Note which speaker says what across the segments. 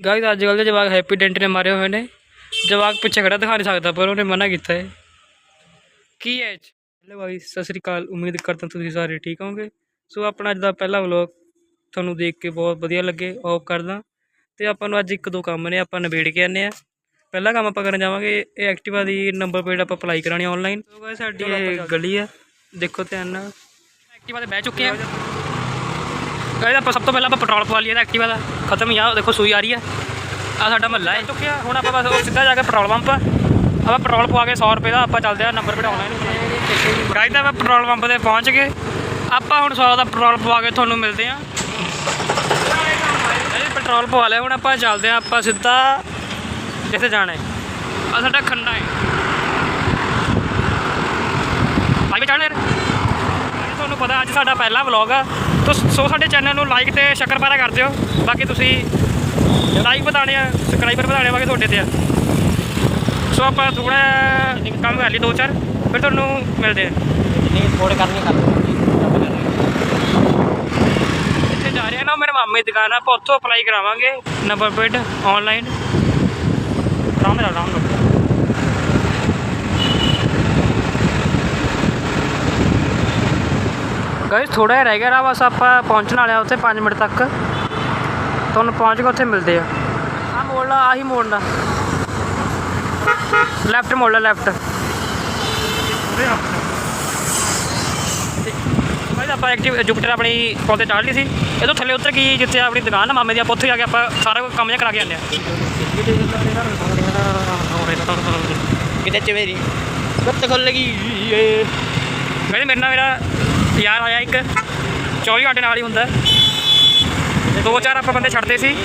Speaker 1: Guys ਅੱਜ ਕੱਲ੍ਹ ਦੇ ਜਵਾਕ ਹੈਪੀ ਡੈਂਟ ਨੇ ਮਾਰੇ ਹੋਏ ਨੇ। ਜਵਾਕ ਪਿੱਛੇ ਖੜਾ ਦਿਖਾ ਨਹੀਂ ਸਕਦਾ ਪਰ ਉਹਨੇ ਮਨਾ ਕੀਤਾ ਹੈ। ਕੀ ਹੈ ਹੈਲੋ ਗਾਇਸ ਸਤਿ ਸ੍ਰੀ ਅਕਾਲ। ਉਮੀਦ ਕਰਦਾ ਤੁਸੀਂ ਸਾਰੇ ਠੀਕ ਹੋਵੋਗੇ। ਸੋ ਆਪਣਾ ਅੱਜ ਦਾ ਪਹਿਲਾ ਵਲੌਗ ਤੁਹਾਨੂੰ ਦੇਖ ਕੇ ਬਹੁਤ ਵਧੀਆ ਲੱਗੇ ਹੋਪ ਕਰਦਾ। ਤੇ ਆਪਾਂ ਨੂੰ ਅੱਜ ਇੱਕ ਦੋ ਕੰਮ ਨੇ ਆਪਾਂ ਨਿਬੇੜ ਕੇ ਆਨੇ ਆ ਪਹਿਲਾ ਕੰਮ ਆਪਾਂ ਕਰਨ ਜਾਵਾਂਗੇ ਇਹ ਐਕਟਿਵਾ ਦੀ ਨੰਬਰ ਪਲੇਟ ਆਪਾਂ ਅਪਲਾਈ ਕਰਾਣੀ ਆਨਲਾਈਨ ਸੋ ਗਾਇਸ ਸਾਡੀ ਇਹ ਗਲੀ ਆ। ਦੇਖੋ ਧਿਆਨ ਨਾਲ। ਐਕਟਿਵਾ ਤੇ ਬਹਿ ਚੁੱਕੇ ਆ ਗਾਇਸ ਆਪਾਂ ਸਭ ਤੋਂ ਪਹਿਲਾਂ ਆਪਾਂ ਪੈਟਰੋਲ ਪਵਾ ਲਈਏ ਐਕਟਿਵਾ ਦਾ। ਖਤਮ ਹੀ ਆ ਦੇਖੋ ਸੂਈ ਆ ਰਹੀ ਆ ਆ ਸਾਡਾ ਮਹੱਲਾ ਹੈ। ਚੁੱਕਿਆ, ਹੁਣ ਆਪਾਂ ਬਸ ਸਿੱਧਾ ਜਾ ਕੇ ਪੈਟਰੋਲ ਪੰਪ। ਆਪਾਂ ਪੈਟਰੋਲ ਪਵਾ ਕੇ 100 ਰੁਪਏ ਦਾ ਆਪਾਂ ਚੱਲਦੇ ਆ ਨੰਬਰ ਪਟਾਉਣਾ ਇਹਨੂੰ। ਗਾਇਸ ਆਪਾਂ ਪੈਟਰੋਲ ਪੰਪ ਤੇ ਪਹੁੰਚ ਗਏ। ਆਪਾਂ ਹੁਣ 100 ਦਾ ਪੈਟਰੋਲ ਪਵਾ ਕੇ ਤੁਹਾਨੂੰ ਮਿਲਦੇ ਆ ਇਹ ਪੈਟਰੋਲ ਪਵਾ ਲਿਆ, ਹੁਣ ਆਪਾਂ ਚੱਲਦੇ ਆ ਆਪਾਂ ਸਿੱਧਾ ਜਿੱਥੇ ਜਾਣਾ ਹੈ। ਆ ਸਾਡਾ ਖੰਡਾ ਹੈ। ਹਾਈਵੇ ਚੜ੍ਹਨਾ ਯਾਰ। ਤੁਹਾਨੂੰ ਪਤਾ, ਅੱਜ ਸਾਡਾ ਪਹਿਲਾ ਵਲੌਗ ਆ। ਤੋ ਸੋ ਸਾਡੇ ਚੈਨਲ ਨੂੰ ਲਾਈਕ ਤੇ ਸ਼ੱਕਰਪਾਰਾ ਕਰ ਦਿਓ। ਬਾਕੀ ਤੁਸੀਂ ਲਾਈਕ ਵਧਾਣੇ ਆ ਸਬਸਕ੍ਰਾਈਬਰ ਵਧਾਣੇ ਬਾਕੀ ਤੁਹਾਡੇ ਤੇ ਆ। ਸੋ ਆਪਾਂ ਥੋੜਾ ਕੰਮ ਕਰ ਲਈ ਦੋ ਚਾਰ ਫਿਰ ਤੁਹਾਨੂੰ ਮਿਲਦੇ ਆ।
Speaker 2: ਨਹੀਂ ਥੋੜੇ ਕਰਨੀ ਕਰ
Speaker 1: ਇੱਥੇ ਜਾ ਰਹੇ ਨਾ ਮੇਰੇ ਮਾਮੇ ਦੀ ਦੁਕਾਨ ਆ ਆਪਾਂ ਉੱਥੋਂ ਅਪਲਾਈ ਕਰਾਵਾਂਗੇ ਨੰਬਰ ਪਲੇਟ ਆਨਲਾਈਨ ਆਰਾਮ ਨਾਲ ਆਰਾਮ ਨਾਲ ਗਾਇਸ ਥੋੜਾ ਜਿਹਾ ਰਹਿ ਗਿਆ ਰਾ ਬਸ ਆਪਾਂ ਪਹੁੰਚਣ ਵਾਲੇ ਆ ਉੱਥੇ 5 ਮਿੰਟ ਤੱਕ। ਤੁਹਾਨੂੰ ਪਹੁੰਚ ਕੇ ਉੱਥੇ ਮਿਲਦੇ ਆ। ਆ ਮੋੜਨਾ ਆਹੀ ਮੋੜਨਾ ਲੈਫਟ ਮੋੜਨਾ ਲੈਫਟ ਭਾਈ ਆਪਾਂ ਐਕਟਿਵ ਜੁਪੀਟਰ ਆਪਣੀ ਤੇ ਚੜ੍ਹ ਲਈ ਸੀ। ਇਹ ਤੋਂ ਥੱਲੇ ਉਤਰ ਗਈ ਜਿੱਥੇ ਆਪਣੀ ਦੁਕਾਨ ਆ ਮਾਮੇ ਦੀ ਆਪਾਂ ਉੱਥੇ ਜਾ ਕੇ ਆਪਾਂ ਸਾਰਾ ਕੰਮ ਜਿਹਾ ਕਰਾ ਕੇ ਆਉਂਦੇ ਆ।
Speaker 2: ਕਿਤੇ ਚਵੇਰੀ ਗੱਤ ਏ।
Speaker 1: ਕਹਿੰਦੇ ਮੇਰੇ ਨਾਲ ਮੇਰਾ ਯਾਰ ਆਇਆ ਇੱਕ। 24 ਘੰਟੇ ਨਾਲ ਹੀ ਹੁੰਦਾ। ਦੋ ਚਾਰ ਆਪਾਂ ਬੰਦੇ ਛੱਡਦੇ ਸੀ।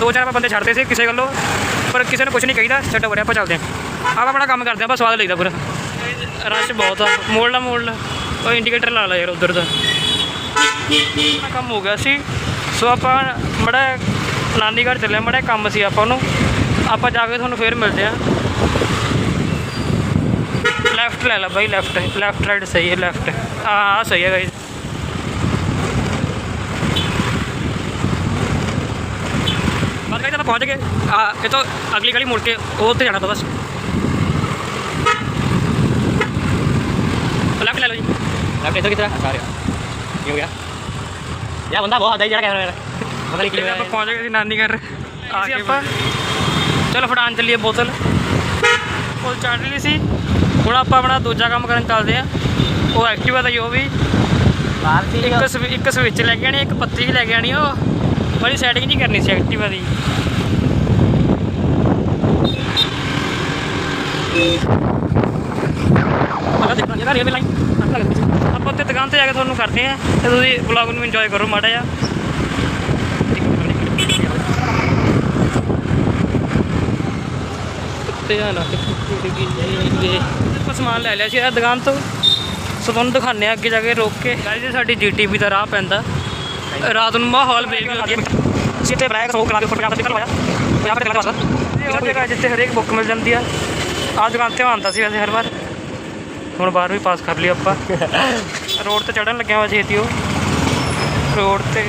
Speaker 1: ਦੋ ਚਾਰ ਆਪਾਂ ਬੰਦੇ ਛੱਡਦੇ ਸੀ ਕਿਸੇ ਗੱਲੋਂ। ਪਰ ਕਿਸੇ ਨੂੰ ਕੁਝ ਨਹੀਂ ਕਹੀਦਾ। ਛੱਡੋ ਬਰੇ ਆਪਾਂ ਚੱਲਦੇ ਹਾਂ। ਆਪਾਂ ਆਪਣਾ ਕੰਮ ਕਰਦੇ ਹਾਂ, ਆਪਾਂ ਸਵਾਦ ਲਈਦਾ ਪੂਰਾ। ਰਸ਼ ਬਹੁਤ ਆ। ਮੋੜ ਲਾ ਮੋੜ ਲਾ। ਉਹ ਇੰਡੀਕੇਟਰ ਲਾ ਲਾ ਯਾਰ ਉਧਰ ਦਾ। ਕੰਮ ਹੋ ਗਿਆ ਸੀ। ਸੋ ਆਪਾਂ ਮੜਾ ਨਾਨੀ ਘਰ ਚੱਲੇ ਮੜਾ ਕੰਮ ਸੀ ਆਪਾਂ ਨੂੰ। ਆਪਾਂ ਜਾ ਕੇ ਤੁਹਾਨੂੰ ਫੇਰ ਮਿਲਦੇ ਹਾਂ। ਲੈਫਟ ਲੈ ਲਾ ਬਾਈ ਲੈਫਟ ਲੈਫਟ ਰਾਈਟ ਸਹੀ ਹੈ ਲੈਫਟ ਹਾਂ ਹਾਂ ਸਹੀ ਹੈ ਗਾਈਸ ਬਸ ਆਪਾਂ ਪਹੁੰਚ ਗਏ। ਆ ਇਹ ਤੋਂ ਅਗਲੀ ਗਲੀ ਮੁੜ ਕੇ ਉਹ ਉੱਥੇ ਜਾਣਾ ਤਾਂ ਬਸ। ਲੈਫਟ ਲੈ ਲਓ ਜੀ।
Speaker 2: ਲੱਗ ਇਧਰ ਕਿਧਰ ਰਿਹਾ ਕੀ ਹੋ ਗਿਆ? ਯਾ ਬੰਦਾ ਬਹੁਤ ਆਦਾ ਜਿਹੜਾ ਕਹਿ ਰਿਹਾ ਪਤਾ ਨਹੀਂ
Speaker 1: ਕਿਵੇਂ ਆਪਾਂ ਪਹੁੰਚ ਗਏ ਸੀ ਨਾਨੀ ਘਰ ਆ ਕੇ ਆਪਾਂ ਚਲੋ ਫੜਾਣ ਚੱਲੀਏ ਬੋਤਲ। ਚੜ ਲਈ ਸੀ। ਹੁਣ ਆਪਾਂ ਆਪਣਾ ਦੂਜਾ ਕੰਮ ਕਰਨ ਚੱਲਦੇ ਆ ਉਹ ਐਕਟਿਵਾ ਦਾ ਹੀ ਉਹ ਵੀ।
Speaker 2: ਬਾਹਰ ਸੀ
Speaker 1: ਇੱਕ ਸਵਿ- ਇੱਕ ਸਵਿਚ ਲੈ ਕੇ ਆਣੀ ਇੱਕ ਪੱਤੀ ਵੀ ਲੈ ਕੇ ਆਣੀ ਉਹ ਬੜੀ ਸੈਟਿੰਗ ਜੀ ਕਰਨੀ ਸੀ ਐਕਟਿਵਾ ਦੀ। ਆਪਾਂ ਦੇਖਾਂ ਜਿਹੜਾ ਰੇਲ ਲਾਈਨ ਆਪਾਂ ਉੱਤੇ ਦੁਕਾਨ ਤੇ ਜਾ ਕੇ ਤੁਹਾਨੂੰ ਕਰਦੇ ਆ ਤੇ ਤੁਸੀਂ ਵਲੌਗ ਨੂੰ ਇੰਜੋਏ ਕਰੋ ਮਾੜਾ ਜਿਹਾ। ਕੁੱਤੇ ਆ ਨਾ ਆਪਾਂ ਸਮਾਨ ਲੈ ਲਿਆ ਸੀ। ਇਹ ਦੁਕਾਨ ਤੋਂ ਸੋ ਤੁਹਾਨੂੰ ਦਿਖਾਉਂਦੇ ਆ ਅੱਗੇ ਜਾ ਕੇ ਰੋਕ ਕੇ। ਇਹ ਸਾਡੀ ਜੀਟੀਵੀ ਦਾ ਰਾਹ ਪੈਂਦਾ। ਰਾਤ ਨੂੰ ਮਾਹੌਲ ਵੇਖ ਕੇ
Speaker 2: ਸਿੱਟੇ ਬਲੈਕ ਸੋ ਕਲਾ ਦੇ ਉੱਪਰ ਪੰਜਾਬ ਦੇ ਨਿਕਲ ਆਇਆ ਪੰਜਾਬ ਦੇ ਆਇਆ
Speaker 1: ਇਹ ਉਹ ਜਗ੍ਹਾ ਜਿੱਥੇ ਹਰੇਕ ਬੁੱਕ ਮਿਲ ਜਾਂਦੀ ਆ। ਆਹ ਦੁਕਾਨ ਤੇ ਆਉਂਦਾ ਸੀ ਵੈਸੇ ਹਰ ਵਾਰ। ਹੁਣ ਬਾਹਰ ਵੀ ਪਾਸ ਕਰ ਲਈ ਆਪਾਂ। ਰੋਡ ਤੇ ਚੜਨ ਲੱਗਿਆ ਵਾ ਛੇਤੀ ਉਹ। ਰੋਡ ਤੇ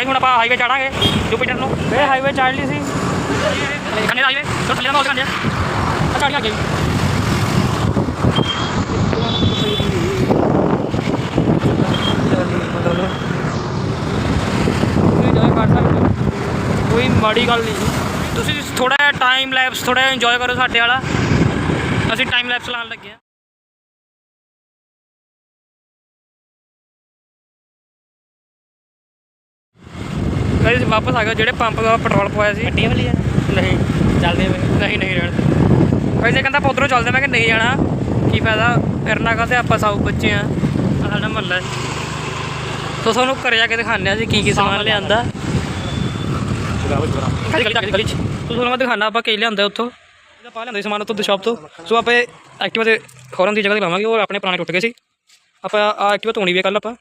Speaker 1: ਭਾਈ ਹੁਣ ਆਪਾਂ ਹਾਈਵੇ ਚੜਾਂਗੇ ਜੁਪੀਟਰ ਨੂੰ। ਇਹ ਹਾਈਵੇ ਚੜ ਲਈ ਸੀ। ਦਾ ਹਾਈਵੇ ਤੋਂ ਥੱਲੇ ਦਾ ਮੌਲ ਦਿਖਾਉਂਦੇ ਆ। ਆ ਚੜ੍ਹ ਅੱਗੇ ਇੰਜੋਏ ਕਰ ਸਕਦੇ ਹੋ। ਕੋਈ ਮਾੜੀ ਗੱਲ ਨਹੀਂ। ਤੁਸੀਂ ਥੋੜਾ ਜਿਹਾ ਟਾਈਮ ਲੈਪਸ ਥੋੜਾ ਜਿਹਾ ਇੰਜੋਏ ਕਰੋ ਸਾਡੇ ਵਾਲਾ। ਅਸੀਂ ਟਾਈਮ ਲੈਪਸ ਲਾਉਣ ਲੱਗੇ ਆ। ਗਾਇਸ ਵਾਪਸ ਆ ਗਏ ਜਿਹੜੇ ਪੰਪ ਦਾ ਪੈਟਰੋਲ ਪਵਾਇਆ ਸੀ।
Speaker 2: ਗੱਡੀਆਂ ਵਾਲੀ
Speaker 1: ਨਹੀਂ।
Speaker 2: ਚੱਲਦੇ ਵੇ।
Speaker 1: ਨਹੀਂ ਨਹੀਂ ਰਹਿਣ ਕਹਿੰਦਾ ਆਪਾਂ ਉੱਧਰੋਂ ਚੱਲਦੇ ਮੈਂ ਕਿ ਨਹੀਂ ਜਾਣਾ। ਕੀ ਫਾਇਦਾ? ਫਿਰਨਾ ਕਾਤੇ ਆਪਾਂ ਸਭ ਬੱਚੇ ਆ? ਸਾਡਾ ਮਹੱਲਾ ਤੋ ਤੁਹਾਨੂੰ ਘਰੇ ਜਾ ਕੇ ਦਿਖਾਉਂਦੇ ਆ ਜੀ ਕੀ ਕੀ ਸਮਾਨ ਲਿਆਂਦਾ। ਗਲੀ ਗਲੀ ਗਲੀ ਗਲੀ ਚ ਤੋ ਤੁਹਾਨੂੰ ਮੈਂ ਦਿਖਾਣਾ ਆਪਾਂ ਕੀ ਲਿਆਂਦਾ ਉੱਥੋਂ। ਇਹਦਾ ਪਾ ਲਿਆਂਦਾ ਸਮਾਨ ਉੱਥੋਂ ਦੀ ਸ਼ਾਪ ਤੋਂ। ਸੋ ਆਪਾਂ ਐਕਟਿਵਾ ਦੇ ਖੋਰਨ ਦੀ ਜਗ੍ਹਾ ਤੇ ਲਾਵਾਂਗੇ ਉਹ ਆਪਣੇ ਪੁਰਾਣੇ ਟੁੱਟ ਗਏ ਸੀ। ਆਪਾਂ ਆ ਐਕਟਿਵਾ ਧੋਣੀ ਵੀ ਕੱਲ ਆਪਾਂ।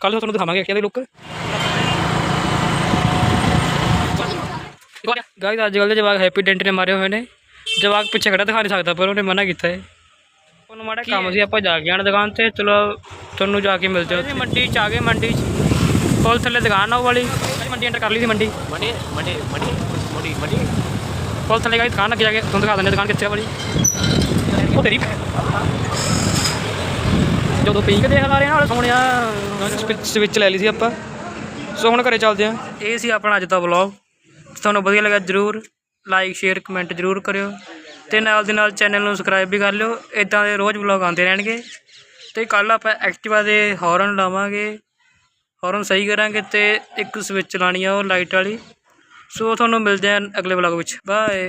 Speaker 1: ਕੱਲ ਤੁਹਾਨੂੰ ਦਿਖਾਵਾਂਗੇ ਐਕਟਿਵਾ ਦੀ ਲੁੱਕ ਗਾਇਸ ਅੱਜ ਕੱਲ੍ਹ ਦੇ ਜਵਾਕ ਹੈਪੀ ਡੈਂਟ ਨੇ ਮਾਰੇ ਹੋਏ ਨੇ। ਜਵਾਕ ਪਿੱਛੇ ਖੜਾ ਦਿਖਾ ਨਹੀਂ ਸਕਦਾ ਪਰ ਉਹਨੇ ਮਨਾ ਕੀਤਾ ਹੈ ਉਹਨੂੰ ਮਾੜਾ ਕੰਮ ਸੀ ਆਪਾਂ ਜਾ ਕੇ ਆਣ ਦੁਕਾਨ ਤੇ ਚਲੋ ਤੁਹਾਨੂੰ ਜਾ ਕੇ ਮਿਲ ਜਾਓ ਮੰਡੀ ਚ ਆ ਗਏ ਮੰਡੀ ਚ। ਪੁਲ ਥੱਲੇ ਦੁਕਾਨ ਆ ਵਾਲੀ। ਮੰਡੀ ਐਂਟਰ ਕਰ ਲਈ ਸੀ ਮੰਡੀ।
Speaker 2: ਮੰਡੀ ਮੰਡੀ ਮੰਡੀ ਮੰਡੀ ਮੰਡੀ।
Speaker 1: ਪੁਲ ਥੱਲੇ ਗਾਈ ਦੁਕਾਨ ਅੱਗੇ ਜਾ ਕੇ ਤੁਹਾਨੂੰ ਦਿਖਾ ਦਿੰਦੇ ਦੁਕਾਨ ਕਿੱਥੇ ਆ ਵਾਲੀ।
Speaker 2: ਉਹ ਤੇਰੀ
Speaker 1: ਜਦੋਂ ਪੀ ਕੇ ਦੇਖ ਲਾ ਰਹੇ ਨਾਲ ਸੋਹਣਿਆ। ਸਵਿਚ ਲੈ ਲਈ ਸੀ ਆਪਾਂ। ਸੋ ਹੁਣ ਘਰੇ ਚੱਲਦੇ ਆ ਇਹ ਸੀ ਆਪਣਾ ਅੱਜ ਦਾ ਵਲੌਗ ਤੁਹਾਨੂੰ ਵਧੀਆ ਲੱਗਾ ਜਰੂਰ ਲਾਈਕ ਸ਼ੇਅਰ ਕਮੈਂਟ ਜਰੂਰ ਕਰਿਓ ਤੇ ਨਾਲ ਦੇ ਨਾਲ ਚੈਨਲ ਨੂੰ ਸਬਸਕ੍ਰਾਈਬ ਵੀ ਕਰ ਲਿਓ। ਇਦਾਂ ਦੇ ਰੋਜ਼ ਵਲੌਗ ਆਉਂਦੇ ਰਹਿਣਗੇ। ਤੇ ਕੱਲ ਆਪਾਂ ਐਕਟਿਵਾ ਦੇ ਹੌਰਨ ਲਾਵਾਂਗੇ। ਹੌਰਨ ਸਹੀ ਕਰਾਂਗੇ ਤੇ ਇੱਕ ਸਵਿਚ ਲਾਣੀ ਆ ਉਹ ਲਾਈਟ ਵਾਲੀ। ਸੋ ਤੁਹਾਨੂੰ ਮਿਲਦੇ ਆ ਅਗਲੇ ਵਲੌਗ ਵਿੱਚ। ਬਾਏ